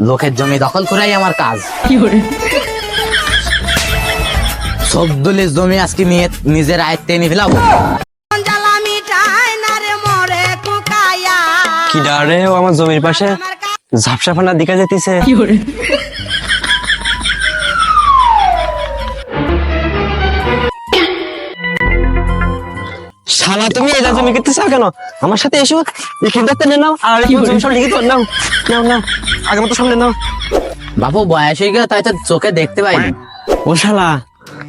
লোকের জমি দখল করাই আমার কাজ। সব দলের জমি আজকে নিয়ে নিজের আয়ত্তে নিয়ে ফেলাবো। কি ডারে ও আমার জমির পাশে আমার কা- ঝাপসা ফানা দিকা শালা তুমি এটা জমি কিনতে চাও কেন? আমার সাথে এসো এখান থেকে নিয়ে নাও আর এই জমি সব লিখিত নাও নাও নাও আগে মতো সামনে নাও। বাবু বয়স হয়ে গেল তাই তো চোখে দেখতে পাইনি ও শালা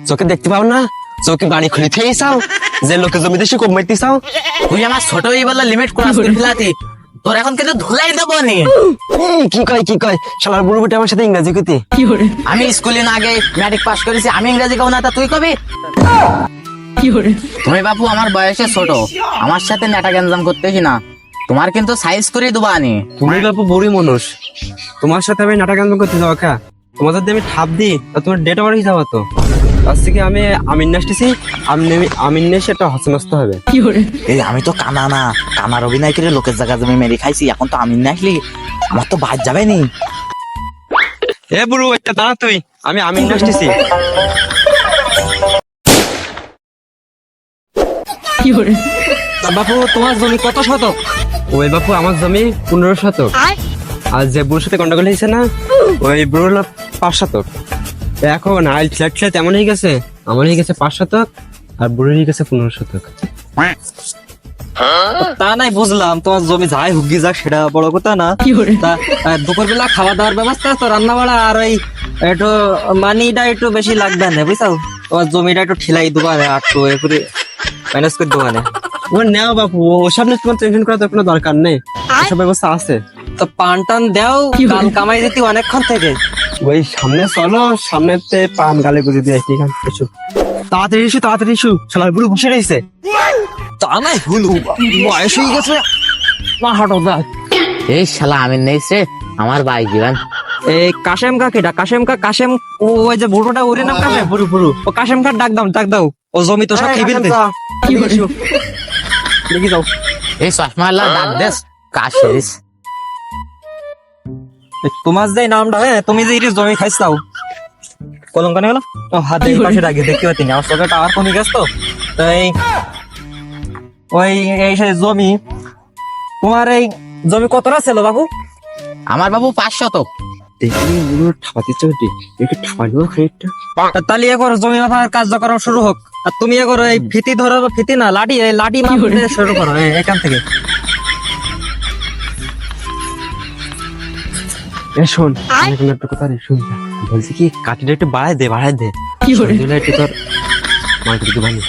চোখে দেখতে পাও না? চোখে বাড়ি খুলে থেয়ে চাও? যে লোকে জমিতে সে কম মাইতে চাও? তুই আমার ছোট এই বললা লিমিট ক্রস করে ফেলাতি তোর এখন কিন্তু ধুলাই দেবো নি। কি কয় কি কয়? শালার বুড়ো বুটি আমার সাথে ইংরাজি কইতে। আমি স্কুলে না আগে ম্যাট্রিক পাস করেছি আমি ইংরেজি কব না তা তুই কবি? তুমি বাপু আমার বয়সে ছোট। আমার সাথে নেটা গ্যাঞ্জাম করতেছি না তোমার কিন্তু সাইজ করে দেবো আনি তুমি বাপু বুড়ি মানুষ। তোমার সাথে আমি নাটক গান করতে যাব কা? তোমার যদি আমি ঠাপ দিই তা তোমার ডেট আমার যাব তো? তার থেকে আমি আমিন আসতেছি আমি আমিন এসে একটা হসনস্ত হবে। এই আমি তো কানা না। কানার অভিনয় করে লোকের জায়গা জমি মেরে খাইছি এখন তো আমি না আসলি আমার তো বাদ যাবে নি। এ বুড়ো একটা দাঁড়া তুই। আমি আমিন আসতেছি তা বাপু তোমার জমি কত শতক? ওই বাপু আমার জমি পনেরো শতক। আর? যে বুড়োর সাথে গন্ডগোল হয়েছে না ওই বুড়ো হলো পাঁচ শতক। এখন আইল ফ্ল্যাট ফ্ল্যাট এমন হয়ে গেছে আমার হয়ে গেছে পাঁচ শতক আর বুড়ো হয়ে গেছে পনেরো শতক। তা নাই বুঝলাম তোমার জমি যাই হুগি যাক সেটা বড় কথা না। কি তা আহ, দুপুরবেলা খাওয়া দাওয়ার ব্যবস্থা তো রান্না বাড়া আর ওই একটু মানিটা একটু বেশি লাগবে না বুঝছ? তোমার জমিটা একটু ঠিলাই দোকানে আর তো এ করে ম্যানেজ করে দোকানে ও নেও বাপু ওসব নিয়ে তোমার টেনশন করার তো কোনো দরকার নেই। সব ব্যবস্থা আছে। তো পান টান দেও কাল কামাই যেতি অনেকক্ষণ থেকে। ওই সামনে চলো সামনেতে পান গালে গুজে দিয়ে আসি এখান এসো। তাড়াতাড়ি এসো তাড়াতাড়ি এসো। শালার বুড়ো বসে রয়েছে। তা নাই হুলু বয়স হয়ে গেছে। না হাঁটো যাক এই শালা আমি নেই সে আমার ভাই জীবন। এই কাশেম কা কেটা কাশেম কা কাশেম ও ওই যে বুড়োটা ওরে নাম কাশেম? বুড়ো বুড়ো। ও কাশেম কা ডাক দাও ডাক দাও। ও জমি তো সব খেয়ে ফেলবে দেখি যাও। এই ডাক দেস তোমার যে নামটা হ্যাঁ তুমি যে ইটির জমি খাইছাও। কলম কানে গেল ও হাতে এই পাশে রাখি দেখতে পাচ্ছি না। আমার চোখে টাওয়ার কমে গেছে তো? তাই ওই এই সেই জমি তোমার এই জমি কতটা ছিল বাবু? আমার বাবু পাঁচ শতক। দেখি বুড়ো ঠাপাতে চলছে একটু ঠাপানো খানিকটা। তাহলে এখন জমি মাথার কাজ করা শুরু হোক। আর তুমি এখন এই ফিতি ধরো ফিতি না লাঠি এই লাঠি মারতে শুরু করো এখান থেকে। এ শোন আমি কোনো একটা কথা রে শুন বলছি কি কাঠিটা একটু বাড়ায় দে বাড়ায় দে। কি করে একটু তোর মাটি একটু বানি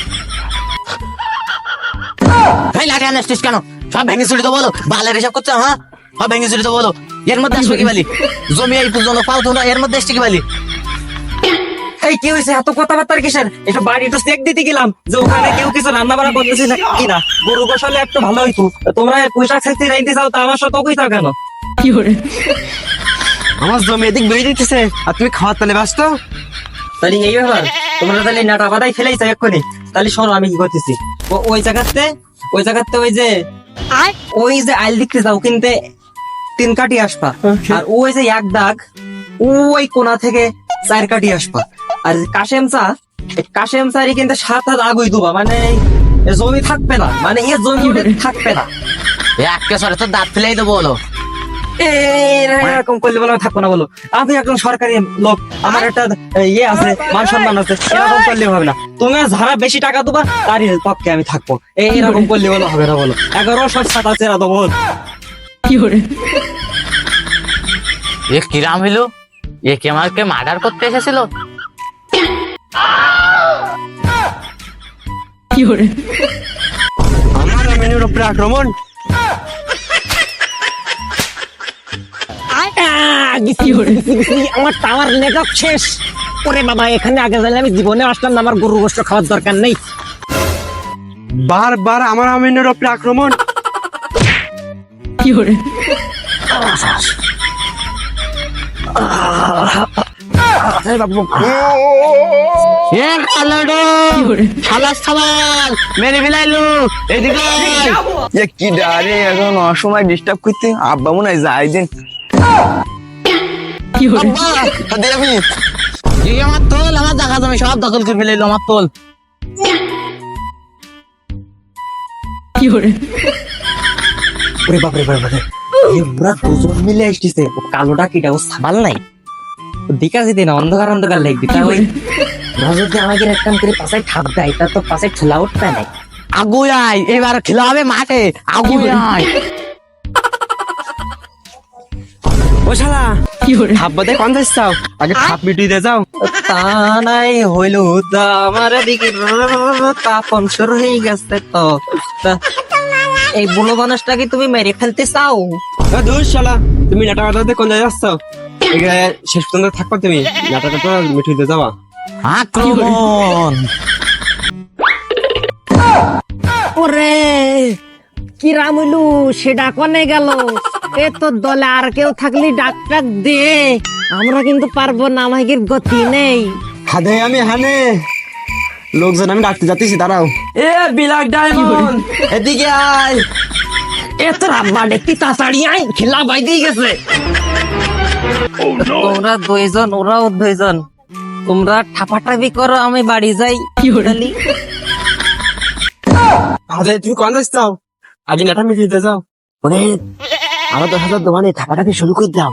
এই লাঠি কেন? সব ভেঙে চুরি তো বলো বালের হিসাব করছ হ্যাঁ? সব ভেঙে চুরি তো বলো। এর মধ্যে আসবে কি বালি? জমি এই পর্যন্ত পাও তোমরা এর মধ্যে আসছে কি বালি? এই কি হয়েছে এত কথাবার্তা কিসের? একটু বাড়ি একটু চেক দিতে গেলাম যে ওখানে কেউ কিছু রান্না বান্না করতেছে না কি না? গরু গোশালে একটু ভালো হইতো। তোমরা পোশাক ছেড়ে রাইতে চাও তা আমার সাথে কই চাও কেন আমার জমি এদিক বেরিয়ে দিতেছে আর তুমি খাওয়ার তালে ব্যস্ত? তাহলে এই ব্যাপার তোমরা তাহলে নাটা বাদাই ফেলাইছো এক্ষুনি। তাহলে শোনো আমি কি করতেছি? ওই জায়গাতে ওই জায়গাতে ওই যে আয় ওই যে আইল দিকতে যাও কিনতে তিন কাটি আসবা আর ওই যে এক দাগ ওই কোনা থেকে চার কাটি আসবা আর কাশেম চা কাশেম চারি কিন্তু সাত হাত আগুই দুবা মানে জমি থাকবে না মানে এ জমি থাকবে না। এক কেসরে তো দাঁত ফেলেই দেবো বলো। এরকম করলে বলে থাকব না বলো। আমি একজন সরকারি লোক আমার একটা ইয়ে আছে মান সম্মান আছে এরকম করলে হবে না। তুমি যারা বেশি টাকা দেবা তারই পক্ষে আমি থাকব। এই এরকম করলে বলো হবে না বলো। এগারো সাত আছে তো বল। এ কিরাম হইল? এ কি আমাকে মার্ডার করতে এসেছিল? আমার আমিনের উপরে আক্রমণ। আমার টাওয়ার নেটওয়ার্ক শেষ। ওরে বাবা এখানে আগে জানলে আমি জীবনে আসলাম না আমার গরু গোষ্ঠ খাওয়ার দরকার নেই। বারবার আমার আমিনের উপরে আক্রমণ। কি ডারে এখন অসময় ডিস্টার্ব করতে আব্বা মনে হয় যাই দিন। আব্বা, হাতে আমার তোল আমার দেখা জমি সব দখল করে ফেলাইলো আমার তোল। ওরে বাপরে বাপরে ওরা দুজন মিলে আসতেছে কালোটা কিটা ও সাবাল নাই দিকা যেতে না অন্ধকার অন্ধকার লাগবে তা ওই ওরা যদি আমাকে এক করে পাশে ঠাপ দেয় তা তো পাশে ঠেলা উঠবে না আগুই আয় এবার খেলা হবে মাঠে আগুই আয় ও শালা থাপ বাদে কোন যাস চাও আগে থাপ মিটিয়ে দিয়ে যাও তা নাই হইল তা আমার দিকে তাপন শুরু হয়ে গেছে তা এই বুড়ো মানুষটাকে তুমি মেরে ফেলতে চাও? ধুর শালা তুমি নাটা কাটাতে কোন জায়গায় যাচ্ছ এখানে শেষ পর্যন্ত থাকবা তুমি নাটা কাটা মিটিয়ে দিয়ে যাওয়া। আক্রমণ! ওরে কি রাম হইলু সেটা কনে গেল? এ তো দলে আর কেউ থাকলে ডাক ডাক দে। আমরা কিন্তু পারব না আমাদের গতি নেই। হাদে আমি হানে। লোকজন আমি ডাকতে যাচ্ছি দাঁড়াও। এ বিলাক ডায়মন্ড। এদিকে আয়। এ তো রাব্বা দেখতে তাড়াতাড়ি আই খেলা বাই দিয়ে গেছে। তোমরা দুইজন ওরাও দুইজন। তোমরা ঠাপাঠাপি করো আমি বাড়ি যাই। তাহলে হাদে তুমি কোন যাস চাও আগে নাটা মিটিয়ে যাও। ওরে আমার দশ হাজার দোকানে থাকাটাকে শুরু করে দাও।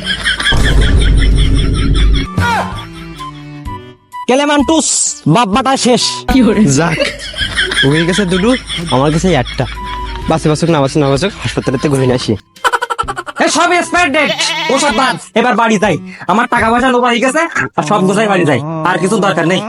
কেলেমান্টুস বাব্বাটা শেষ। যাক ওই গেছে দুটো আমার কাছে একটা বাসে বাসুক না বাসুক না বাসুক হাসপাতালেতে ঘুরে আসি। সব এক্সপায়ার ডেট ওসব বাদ এবার বাড়ি যাই। আমার টাকা পয়সা লোবা হয়ে গেছে আর সব গোছাই বাড়ি যাই। আর কিছু দরকার নেই।